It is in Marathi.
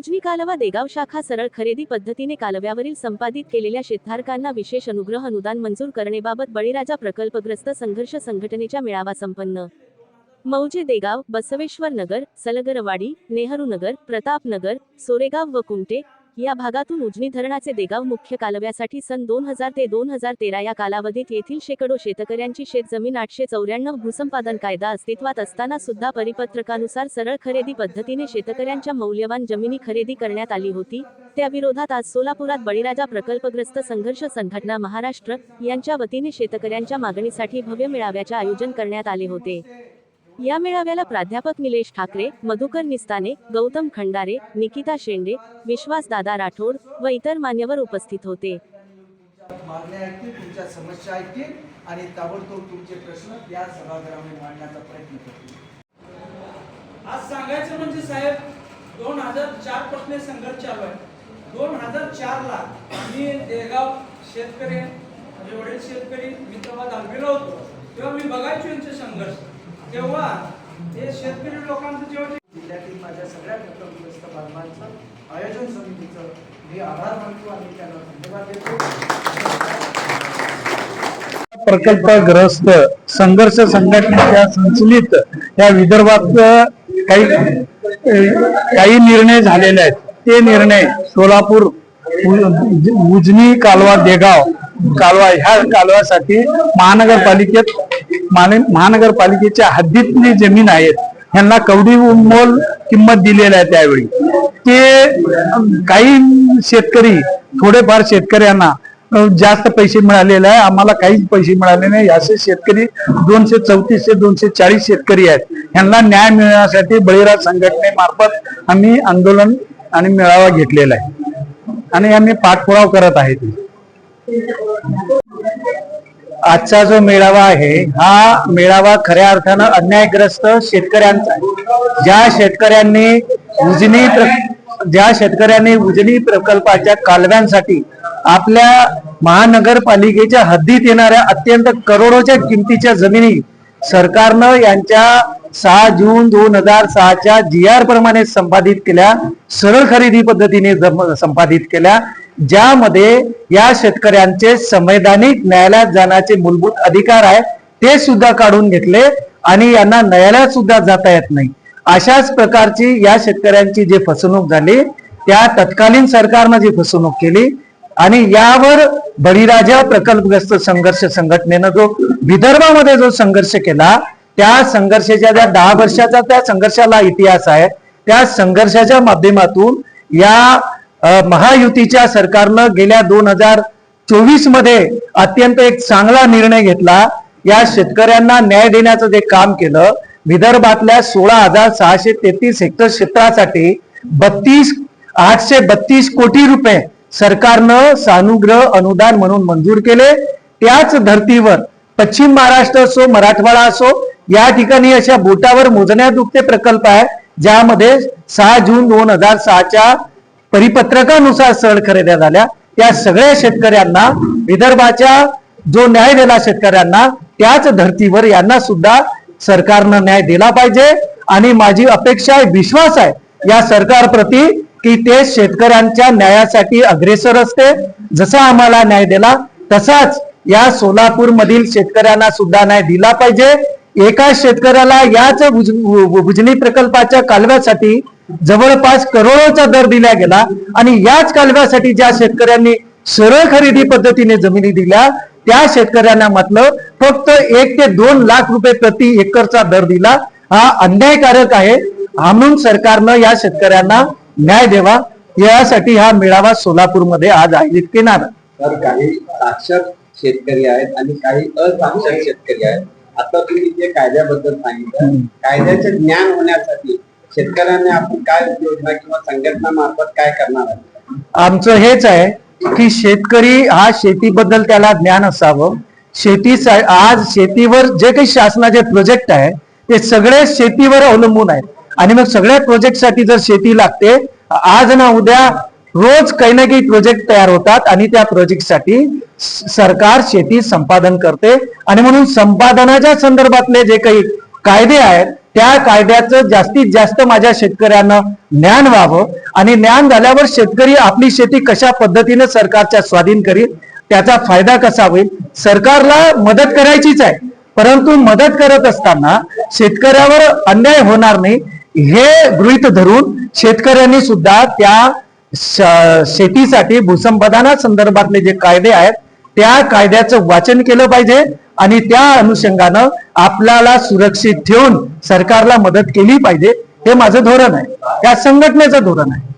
योजनी कालवा देगाव शाखा सरळ खरेदी पद्धतीने कालव्यावरील संपादित केलेल्या शेतधारकांना विशेष अनुग्रह अनुदान मंजूर करणेबाबत बळीराजा प्रकल्पग्रस्त संघर्ष संघटनेच्या मेळावा संपन्न. मौजे देगाव बसवेश्वर नगर सलगरवाडी नेहरू नगर प्रतापनगर सोरेगाव व कुमटे या भागातून उजनी धरणाचे देगाव मुख्य कालव्यासाठी सन दोन हजार ते दोन हजार तेरा या कालावधीत येथील शेकडो शेतकऱ्यांची शेतजमीन आठशे चौऱ्याण्णव भूसंपादन कायदा अस्तित्वात असताना सुद्धा परिपत्रकानुसार सरळ खरेदी पद्धतीने शेतकऱ्यांच्या मौल्यवान जमिनी खरेदी करण्यात आली होती. त्या विरोधात आज सोलापुरात बळीराजा प्रकल्पग्रस्त संघर्ष संघटना महाराष्ट्र यांच्या वतीने शेतकऱ्यांच्या मागणीसाठी भव्य मेळाव्याचे आयोजन करण्यात आले होते. या मेळाव्याला प्राध्यापक निलेश ठाकरे मधुकर निस्ताने गौतम खंडारे निकिता शेंडे विश्वास दादा राठोड व इतर मान्यवर उपस्थित होते. मागण्या ऐकतील तुमच्या समस्या ऐकतील आणि ताबडतोब तुमचे प्रश्न या सभागृहामध्ये मांडण्याचा प्रयत्न करतील. आज सांगायचं म्हणजे साहेब दोन हजार चारपासून संघर्ष चालू आहे. दोन हजार चार ला आम्ही देगाव शेतकरी माझे वडील शेतकरी मी तेव्हा दहावीला होतो. तेव्हा मी बघायचो यांचे संघर्ष. तेव्हा हे शेतकरी लोकांचं जेव्हा जिल्ह्यातील माझ्या सगळ्या घटकग्रस्त बांधवांचं आयोजन समितीचं मी आभार मानतो आणि त्यांना धन्यवाद देतो. प्रकल्पग्रस्त संघर्ष संघटनेच्या संचलित या विदर्भात काही काही निर्णय झालेले आहेत. ते निर्णय सोलापूर उजनी कालवा देगाव कालवा ह्या कालव्यासाठी महानगरपालिकेत महानगरपालिकेच्या हद्दीतली जमीन आहेत ह्यांना कवडी मोल किंमत दिलेली आहे त्यावेळी. ते काही शेतकरी थोडेफार शेतकऱ्यांना जास्त पैसे मिळालेले आहे आम्हाला काहीच पैसे मिळाले नाही. असे शेतकरी दोनशे चौतीस ते दोनशे चाळीस शेतकरी आहेत. ह्यांना न्याय मिळण्यासाठी बळीराज संघटनेमार्फत आम्ही आंदोलन आणि मेळावा घेतलेला आहे. आणि आम्ही पाठपुरावा करत आहे. आजचा जो मेळावा आहे हा मेळावा खऱ्या अर्थानं अन्यायग्रस्त शेतकऱ्यांचा आहे. ज्या शेतकऱ्यांनी उजनी ज्या शेतकऱ्यांनी उजनी प्रकल्पाच्या कालव्यांसाठी आपल्या महानगरपालिकेच्या हद्दीत येणाऱ्या अत्यंत करोडोच्या किमतीच्या जमिनी सरकारनं यांच्या सहा जून दोन हजार सहाच्या जी आर प्रमाणे संपादित केल्या सरळ खरेदी पद्धतीने जम- संपादित केल्या ज्यामध्ये या शेतकऱ्यांचे संवैधानिक न्यायालयात जाण्याचे मूलभूत अधिकार आहे ते सुद्धा काढून घेतले आणि यांना न्यायालयात सुद्धा जाता येत नाही. अशाच प्रकारची या शेतकऱ्यांची जी फसवणूक झाली त्या तत्कालीन सरकारनं जी फसवणूक केली आणि यावर बळीराजा प्रकल्पग्रस्त संघर्ष संघटनेनं जो विदर्भामध्ये जो संघर्ष केला त्या संघर्षाच्या ज्या दहा वर्षाचा त्या संघर्षाला इतिहास आहे त्या संघर्षाच्या माध्यमातून या महायुतीच्या सरकारनं गेल्या दोन हजार चोवीसमध्ये अत्यंत एक चांगला निर्णय घेतला. या शेतकऱ्यांना न्याय देण्याचं जे काम केलं विदर्भातल्या सोळा हजार सहाशे तेहतीस हेक्टर क्षेत्रासाठी बत्तीस आठशे बत्तीस कोटी रुपये सरकारनं सानुग्रह अनुदान म्हणून मंजूर केले. त्याच धर्तीवर पश्चिम महाराष्ट्र असो मराठवाडा असो या ठिकाणी अशा बोटावर मोजण्याजुक्त प्रकल्प आहे ज्यामध्ये सहा जून दोन हजार सहाच्या परिपत्रकानुसार सरळ खरेद्या झाल्या. त्या सगळ्या शेतकऱ्यांना विदर्भाच्या जो न्याय दिला शेतकऱ्यांना त्याच धर्तीवर यांना सुद्धा सरकारनं न्याय दिला पाहिजे. आणि माझी अपेक्षा आहे विश्वास आहे या सरकार प्रती की ते शेतकऱ्यांच्या न्यायासाठी अग्रेसर असते. जसा आम्हाला न्याय दिला तसाच या सोलापूर मधील शेतकऱ्यांना सुद्धा न्याय दिला पाहिजे. एका शेतकऱ्याला याच भुजनी प्रकल्पाच्या कालव्यासाठी जवळपास करोडोचा दर दिला गेला आणि याच कालव्यासाठी ज्या शेतकऱ्यांनी सरळ खरेदी पद्धतीने जमिनी दिल्या त्या शेतकऱ्यांना म्हटलं फक्त एक ते दोन लाख रुपये प्रति एकरचा दर दिला. हा अन्यायकारक आहे. म्हणून सरकारनं या शेतकऱ्यांना न्याय द्यावा. यासाठी हा मेळावा सोलापूरमध्ये आज आयोजित केला. तर काही साक्षर शेतकरी आहेत आणि काही असाक्षर शेतकरी आहेत. आता तुम्ही जे कायद्याबद्दल सांगितलं कायद्याचे ज्ञान होण्यासाठी शेतकऱ्यांनी आपण काय योजना किंवा संघटना मार्फत काय करणार आहे? आमचं हेच आहे की शेतकरी हा शेतीबद्दल त्याला ज्ञान असावं. शेती आज शेतीवर जे काही शासनाचे प्रोजेक्ट आहे ते सगळे शेतीवर अवलंबून आहेत. आणि मग सगळ्या प्रोजेक्टसाठी जर शेती लागते आज ना उद्या रोज काही ना काही प्रोजेक्ट तयार होतात आणि त्या प्रोजेक्टसाठी सरकार शेती संपादन करते. आणि म्हणून संपादनाच्या संदर्भातले जे काही कायदे आहेत त्या कायद्याचं जास्तीत जास्त माझ्या शेतकऱ्यांना ज्ञान व्हावं आणि ज्ञान झाल्यावर शेतकरी आपली शेती कशा पद्धतीने सरकारच्या स्वाधीन करील त्याचा फायदा कसा होईल सरकारला मदत करायचीच आहे. परंतु मदत करत असताना शेतकऱ्यावर अन्याय होणार नाही हे गृहित धरून शेतकऱ्यांनी सुद्धा त्या शेतीसाठी भूसंपादना संदर्भातले जे कायदे आहेत त्या कायद्याचं वाचन केलं पाहिजे. आणि त्या अनुषंगानं आपल्याला सुरक्षित ठेवून सरकारला मदत केली पाहिजे हे माझं धोरण आहे. त्या संघटनेचं धोरण आहे.